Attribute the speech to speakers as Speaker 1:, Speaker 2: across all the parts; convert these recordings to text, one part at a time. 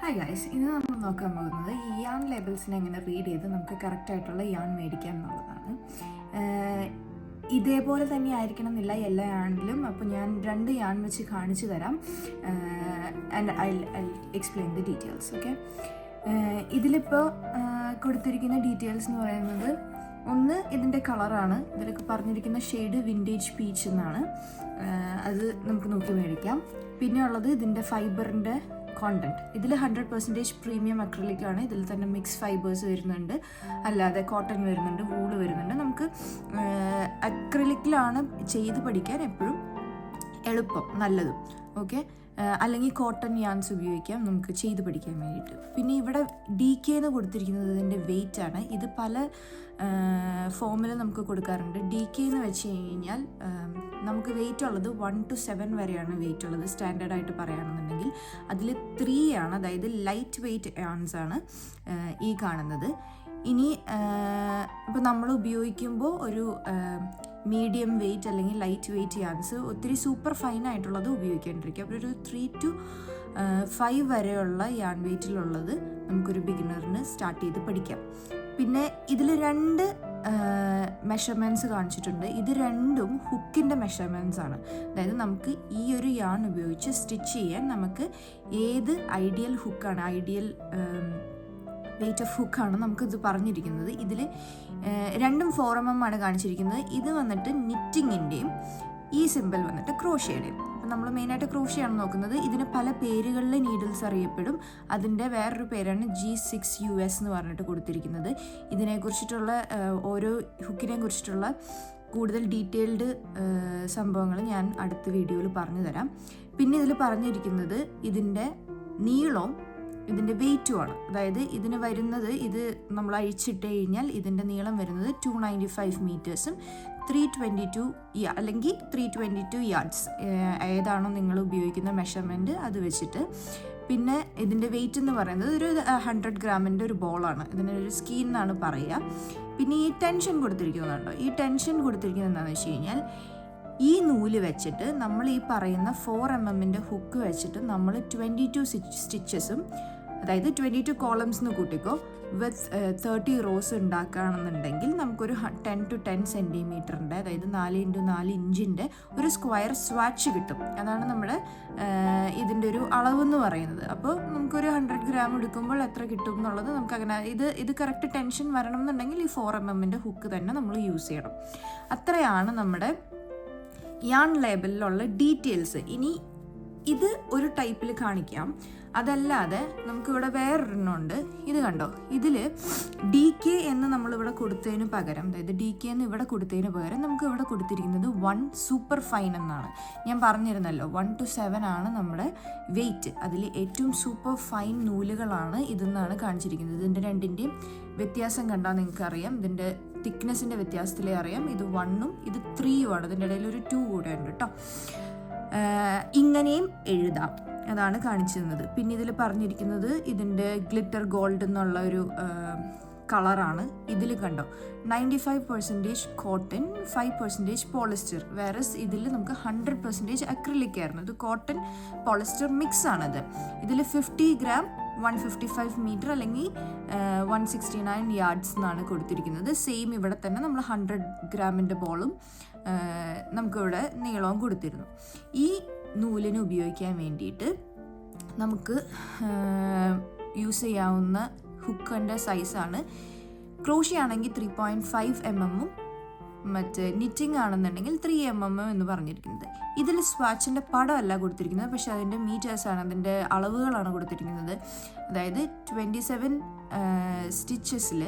Speaker 1: Hi guys ഇന്ന് നമ്മൾ നോക്കാൻ പോകുന്നത് ഈ യാൺ ലേബിൾസിനെ എങ്ങനെ റീഡ് ചെയ്ത് നമുക്ക് കറക്റ്റായിട്ടുള്ള യാൺ മേടിക്കാം എന്നുള്ളതാണ്. ഇതേപോലെ തന്നെ ആയിരിക്കണം എന്നില്ല എല്ലാ യാണിലും അപ്പോൾ ഞാൻ രണ്ട് യാൺ വെച്ച് കാണിച്ചു തരാം. And I I explain the details okay ഇതിലിപ്പോൾ കൊടുത്തിരിക്കുന്ന ഡീറ്റെയിൽസ് എന്ന് പറയുന്നത് ഒന്ന് ഇതിന്റെ കളറാണ് ഇതിലൊക്കെ പറഞ്ഞിരിക്കുന്ന ഷെയ്ഡ് വിന്റേജ് പീച്ച് എന്നാണ്. അത് നമുക്ക് നോക്കി മേടിക്കാം. പിന്നെ ഉള്ളത് ഇതിന്റെ ഫൈബറിന്റെ കോണ്ടന്റ് ഇതിൽ ഹൺഡ്രഡ് പെർസെന്റേജ് പ്രീമിയം അക്രലിക് ആണ്. ഇതിൽ തന്നെ മിക്സ് ഫൈബേഴ്സ് വരുന്നുണ്ട്. അല്ലാതെ കോട്ടൺ വരുന്നുണ്ട് വൂൾ വരുന്നുണ്ട്. നമുക്ക് അക്രലിക്കിലാണ് ചെയ്ത് പഠിക്കാൻ എപ്പോഴും എളുപ്പം നല്ലതും. ഓക്കെ അല്ലെങ്കിൽ കോട്ടൺ യാൻസ് ഉപയോഗിക്കാം നമുക്ക് ചെയ്ത് പഠിക്കാൻ വേണ്ടിയിട്ട്. പിന്നെ ഇവിടെ ഡി കെ എന്ന് കൊടുത്തിരിക്കുന്നത് ഇതിന്റെ വെയിറ്റ് ആണ്. ഇത് പല ഫോമിൽ നമുക്ക് കൊടുക്കാറുണ്ട്. ഡി കെ എന്ന് വെച്ച് കഴിഞ്ഞാൽ നമുക്ക് വെയിറ്റ് ഉള്ളത് വൺ ടു സെവൻ വരെയാണ് വെയിറ്റ് ഉള്ളത് സ്റ്റാൻഡേർഡ് ആയിട്ട് പറയുകയാണെന്നുണ്ടെങ്കിൽ അതിൽ ത്രീ ആണ് അതായത് ലൈറ്റ് വെയിറ്റ് യാൻസ് ആണ് ഈ കാണുന്നത്. ഇനി ഇപ്പോൾ നമ്മൾ ഉപയോഗിക്കുമ്പോൾ ഒരു മീഡിയം വെയിറ്റ് അല്ലെങ്കിൽ ലൈറ്റ് വെയിറ്റ് യാൻസ് ഒത്തിരി സൂപ്പർ ഫൈൻ ആയിട്ടുള്ളത് ഉപയോഗിക്കേണ്ടിരിക്കും അപ്പോൾ ഒരു ത്രീ ടു ഫൈവ് വരെയുള്ള യാൺ വെയിറ്റിലുള്ളത് നമുക്കൊരു ബിഗിനറിന് സ്റ്റാർട്ട് ചെയ്ത് പഠിക്കാം. പിന്നെ ഇതിൽ രണ്ട് മെഷർമെന്റ്സ് കാണിച്ചിട്ടുണ്ട്. ഇത് രണ്ടും ഹുക്കിന്റെ മെഷർമെന്റ്സ് ആണ്. അതായത് നമുക്ക് ഈ ഒരു യാൺ ഉപയോഗിച്ച് സ്റ്റിച്ച് ചെയ്യാൻ നമുക്ക് ഏത് ഐഡിയൽ ഹുക്കാണ് ഐഡിയൽ വെയിറ്റ് ഓഫ് ഹുക്കാണ് നമുക്കിത് പറഞ്ഞിരിക്കുന്നത്. ഇതിൽ രണ്ടും ഫോർ എം എം ആണ് കാണിച്ചിരിക്കുന്നത്. ഇത് വന്നിട്ട് നിറ്റിങ്ങിന്റെയും ഈ സിമ്പിൾ വന്നിട്ട് ക്രോഷ്യയുടെയും അപ്പം നമ്മൾ മെയിനായിട്ട് ക്രോഷ്യയാണ് നോക്കുന്നത്. ഇതിന് പല പേരുകളിൽ നീഡിൽസ് അറിയപ്പെടും. അതിന്റെ വേറൊരു പേരാണ് ജി സിക്സ് യു എസ് എന്ന് പറഞ്ഞിട്ട് കൊടുത്തിരിക്കുന്നത്. ഇതിനെക്കുറിച്ചിട്ടുള്ള കുറിച്ചിട്ടുള്ള ഓരോ ഹുക്കിനെ കുറിച്ചിട്ടുള്ള കൂടുതൽ ഡീറ്റെയിൽഡ് സംഭവങ്ങൾ ഞാൻ അടുത്ത വീഡിയോയിൽ പറഞ്ഞു തരാം പിന്നെ ഇതിൽ പറഞ്ഞിരിക്കുന്നത് ഇതിന്റെ നീളവും ഇതിന്റെ വെയിറ്റുമാണ് അതായത് ഇതിന് വരുന്നത് ഇത് നമ്മൾ അഴിച്ചിട്ട് കഴിഞ്ഞാൽ ഇതിന്റെ നീളം വരുന്നത് ടു നയന്റി ഫൈവ് മീറ്റേഴ്സും ത്രീ ട്വന്റി ടു അല്ലെങ്കിൽ ത്രീ ട്വന്റി ടു യാർഡ്സ് ഏതാണോ നിങ്ങൾ ഉപയോഗിക്കുന്ന മെഷർമെന്റ് അത് വെച്ചിട്ട്. പിന്നെ ഇതിന്റെ വെയിറ്റ് എന്ന് പറയുന്നത് ഒരു ഹൺഡ്രഡ് ഗ്രാമിന്റെ ഒരു ബോളാണ് ഇതിനൊരു സ്കീൻ എന്നാണ് പറയുക. പിന്നെ ഈ ടെൻഷൻ കൊടുത്തിരിക്കുന്നുണ്ടോ ഈ ടെൻഷൻ കൊടുത്തിരിക്കുന്നത് എന്താണെന്ന് വെച്ച് കഴിഞ്ഞാൽ ഈ നൂൽ വെച്ചിട്ട് നമ്മൾ ഈ പറയുന്ന ഫോർ എം എമ്മിന്റെ ഹുക്ക് വെച്ചിട്ട് നമ്മൾ ട്വന്റി ടു സ്റ്റിച്ചസും അതായത് ട്വന്റി ടു കോളംസ് എന്ന് കൂട്ടിക്കോ വിത്ത് തേർട്ടി റോസ് ഉണ്ടാക്കുകയാണെന്നുണ്ടെങ്കിൽ നമുക്കൊരു ടെൻ ടു ടെൻ സെന്റിമീറ്ററിന്റെ അതായത് നാല് ഇന്റു നാല് ഇഞ്ചിന്റെ ഒരു സ്ക്വയർ സ്വാച്ച് കിട്ടും. അതാണ് നമ്മൾ ഇതിന്റെ ഒരു അളവെന്ന് പറയുന്നത്. അപ്പോൾ നമുക്കൊരു ഹൺഡ്രഡ് ഗ്രാം എടുക്കുമ്പോൾ എത്ര കിട്ടും എന്നുള്ളത് നമുക്ക് അങ്ങനെ ഇത് ഇത് കറക്റ്റ് ടെൻഷൻ വരണം എന്നുണ്ടെങ്കിൽ ഈ ഫോർ എം എമ്മിന്റെ ഹുക്ക് തന്നെ നമ്മൾ യൂസ് ചെയ്യണം. അത്രയാണ് നമ്മുടെ യാൺ ലേബലിലുള്ള ഡീറ്റെയിൽസ് ഇനി ഇത് ഒരു ടൈപ്പിൽ കാണിക്കാം. അതല്ലാതെ നമുക്കിവിടെ വേറൊരെണ്ണമുണ്ട് ഇത് കണ്ടോ? ഇതിൽ ഡി കെ എന്ന് നമ്മളിവിടെ കൊടുത്തതിന് പകരം അതായത് ഡി കെ എന്ന് ഇവിടെ കൊടുത്തതിന് പകരം നമുക്ക് ഇവിടെ കൊടുത്തിരിക്കുന്നത് വൺ സൂപ്പർ ഫൈൻ എന്നാണ്. ഞാൻ പറഞ്ഞിരുന്നല്ലോ വൺ ടു സെവൻ ആണ് നമ്മുടെ വെയിറ്റ് അതിൽ ഏറ്റവും സൂപ്പർ ഫൈൻ നൂലുകളാണ് ഇതെന്നാണ് കാണിച്ചിരിക്കുന്നത്. ഇതിന്റെ രണ്ടിന്റെയും വ്യത്യാസം കണ്ടാൽ നിങ്ങൾക്ക് അറിയാം ഇതിന്റെ തിക്നെസ്സിന്റെ വ്യത്യാസത്തിലേ അറിയാം. ഇത് വണ്ണും ഇത് ത്രീയും ആണ്. ഇതിന്റെ ഇടയിൽ ഒരു ടു കൂടെ ഉണ്ട് കേട്ടോ ഇങ്ങനെയും എഴുതാം. അതാണ് കാണിച്ചിരുന്നത്. പിന്നെ ഇതിൽ പറഞ്ഞിരിക്കുന്നത് ഇതിന്റെ ഗ്ലിറ്റർ ഗോൾഡ് എന്നുള്ള ഒരു കളറാണ്. ഇതിൽ കണ്ടോ? Ninety five percentage cotton five percentage polyester. Whereas ഇതിൽ നമുക്ക് ഹൺഡ്രഡ് പെർസെന്റേജ് അക്രിലിക് ആയിരുന്നു. ഇത് കോട്ടൺ പോളിസ്റ്റർ മിക്സ് ആണത് ഇതിൽ fifty gram one fifty five meter അല്ലെങ്കിൽ വൺ സിക്സ്റ്റി നയൻ യാർഡ്സ് എന്നാണ് കൊടുത്തിരിക്കുന്നത്. സെയിം ഇവിടെ തന്നെ നമ്മൾ ഹൺഡ്രഡ് ഗ്രാമിന്റെ ബോളും നമുക്കിവിടെ നീളവും കൊടുത്തിരുന്നു. ഈ നൂലിന് ഉപയോഗിക്കാൻ വേണ്ടിയിട്ട് നമുക്ക് യൂസ് ചെയ്യാവുന്ന ഹുക്കന്റെ സൈസാണ് ക്രോഷി ആണെങ്കിൽ ത്രീ പോയിന്റ് ഫൈവ് എം എമ്മും മറ്റേ നിറ്റിംഗ് ആണെന്നുണ്ടെങ്കിൽ ത്രീ എം എം എന്ന് പറഞ്ഞിരിക്കുന്നത്. ഇതിൽ സ്വാച്ചിന്റെ പടമല്ല കൊടുത്തിരിക്കുന്നത് പക്ഷേ അതിന്റെ മീറ്റേഴ്സാണ് അതിന്റെ അളവുകളാണ് കൊടുത്തിരിക്കുന്നത്. അതായത് ട്വന്റി സെവൻ സ്റ്റിച്ചസിൽ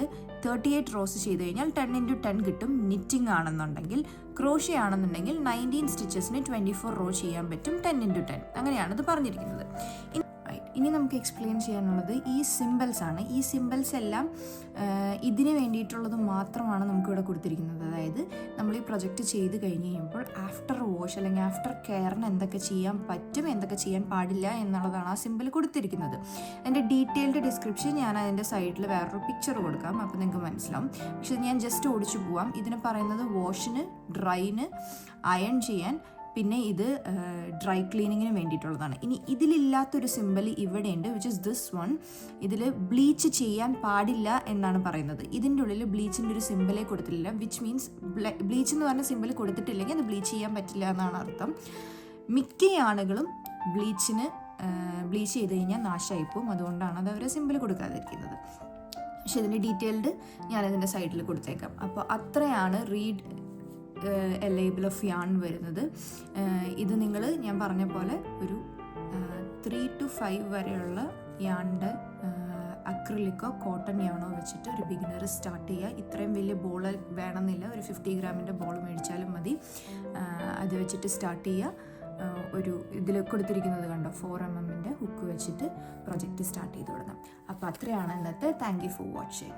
Speaker 1: തേർട്ടി എയ്റ്റ് റോസ് ചെയ്ത് കഴിഞ്ഞാൽ ടെൻ ഇന്റു ടെൻ കിട്ടും. നിറ്റിംഗ് ആണെന്നുണ്ടെങ്കിൽ ക്രോഷ്യ ആണെന്നുണ്ടെങ്കിൽ നയന്റീൻ സ്റ്റിച്ചസിന് ട്വന്റി ഫോർ റോ ചെയ്യാൻ പറ്റും ടെൻ ഇന്റു ടെൻ അങ്ങനെയാണ് ഇത് പറഞ്ഞിരിക്കുന്നത്. ഇനി നമുക്ക് എക്സ്പ്ലെയിൻ ചെയ്യാനുള്ളത് ഈ സിമ്പിൾസ് ആണ്. ഈ സിമ്പിൾസ് എല്ലാം ഇതിന് വേണ്ടിയിട്ടുള്ളത് മാത്രമാണ് നമുക്കിവിടെ കൊടുത്തിരിക്കുന്നത്. അതായത് നമ്മൾ ഈ പ്രൊജക്റ്റ് ചെയ്ത് കഴിഞ്ഞ് കഴിയുമ്പോൾ ആഫ്റ്റർ വാഷ് അല്ലെങ്കിൽ ആഫ്റ്റർ കെയറിന് എന്തൊക്കെ ചെയ്യാൻ പറ്റും എന്തൊക്കെ ചെയ്യാൻ പാടില്ല എന്നുള്ളതാണ് ആ സിമ്പിൾ കൊടുത്തിരിക്കുന്നത്. അതിന്റെ ഡീറ്റെയിൽഡ് ഡിസ്ക്രിപ്ഷൻ ഞാൻ അതിന്റെ സൈഡിൽ വേറൊരു പിക്ചർ കൊടുക്കാം. അപ്പോൾ നിങ്ങൾക്ക് മനസ്സിലാവും. പക്ഷെ ഞാൻ ജസ്റ്റ് ഓടിച്ചു പോവാം. ഇതിന് പറയുന്നത് വാഷിന് ഡ്രൈന് അയൺ ചെയ്യാൻ പിന്നെ ഇത് ഡ്രൈ ക്ലീനിങ്ങിന് വേണ്ടിയിട്ടുള്ളതാണ്. ഇനി ഇതിലില്ലാത്തൊരു സിമ്പൽ ഇവിടെയുണ്ട് വിച്ച് ഇസ് ദിസ് വൺ ഇതിൽ ബ്ലീച്ച് ചെയ്യാൻ പാടില്ല എന്നാണ് പറയുന്നത്. ഇതിന്റെ ഉള്ളിൽ ബ്ലീച്ചിന്റെ ഒരു സിമ്പലേ കൊടുത്തിട്ടില്ല വിച്ച് മീൻസ് ബ്ലീച്ച് എന്ന് പറഞ്ഞ സിമ്പിൾ കൊടുത്തിട്ടില്ലെങ്കിൽ അത് ബ്ലീച്ച് ചെയ്യാൻ പറ്റില്ല എന്നാണ് അർത്ഥം. മിക്ക ആളുകളും ബ്ലീച്ചിന് ബ്ലീച്ച് ചെയ്ത് കഴിഞ്ഞാൽ നാശമായിപ്പോവും അതുകൊണ്ടാണ് അത് അവർ സിമ്പിൾ കൊടുക്കാതിരിക്കുന്നത്. പക്ഷെ ഇതിന്റെ ഡീറ്റെയിൽഡ് ഞാനതിന്റെ സൈഡിൽ കൊടുത്തേക്കാം. അപ്പോൾ അത്രയാണ് റീഡ് ലേബിൾ ഓഫ് യാൺ വരുന്നത്. ഇത് നിങ്ങൾ ഞാൻ പറഞ്ഞ പോലെ ഒരു ത്രീ ടു ഫൈവ് വരെയുള്ള യാണിന്റെ അക്രിലിക്കോ കോട്ടൺ യാണോ വെച്ചിട്ട് ഒരു ബിഗിനർ സ്റ്റാർട്ട് ചെയ്യുക ഇത്രയും വലിയ ബോൾ വേണമെന്നില്ല. ഒരു ഫിഫ്റ്റി ഗ്രാമിന്റെ ബോൾ മേടിച്ചാലും മതി. അത് വെച്ചിട്ട് സ്റ്റാർട്ട് ചെയ്യുക ഒരു ഇതിൽ കൊടുത്തിരിക്കുന്നത് കണ്ടോ? ഫോർ എം എമ്മിന്റെ ഹുക്ക് വെച്ചിട്ട് പ്രൊജക്റ്റ് സ്റ്റാർട്ട് ചെയ്ത് തുടങ്ങാം അപ്പോൾ അത്രയാണ് ഇന്നത്തെ. Thank you for watching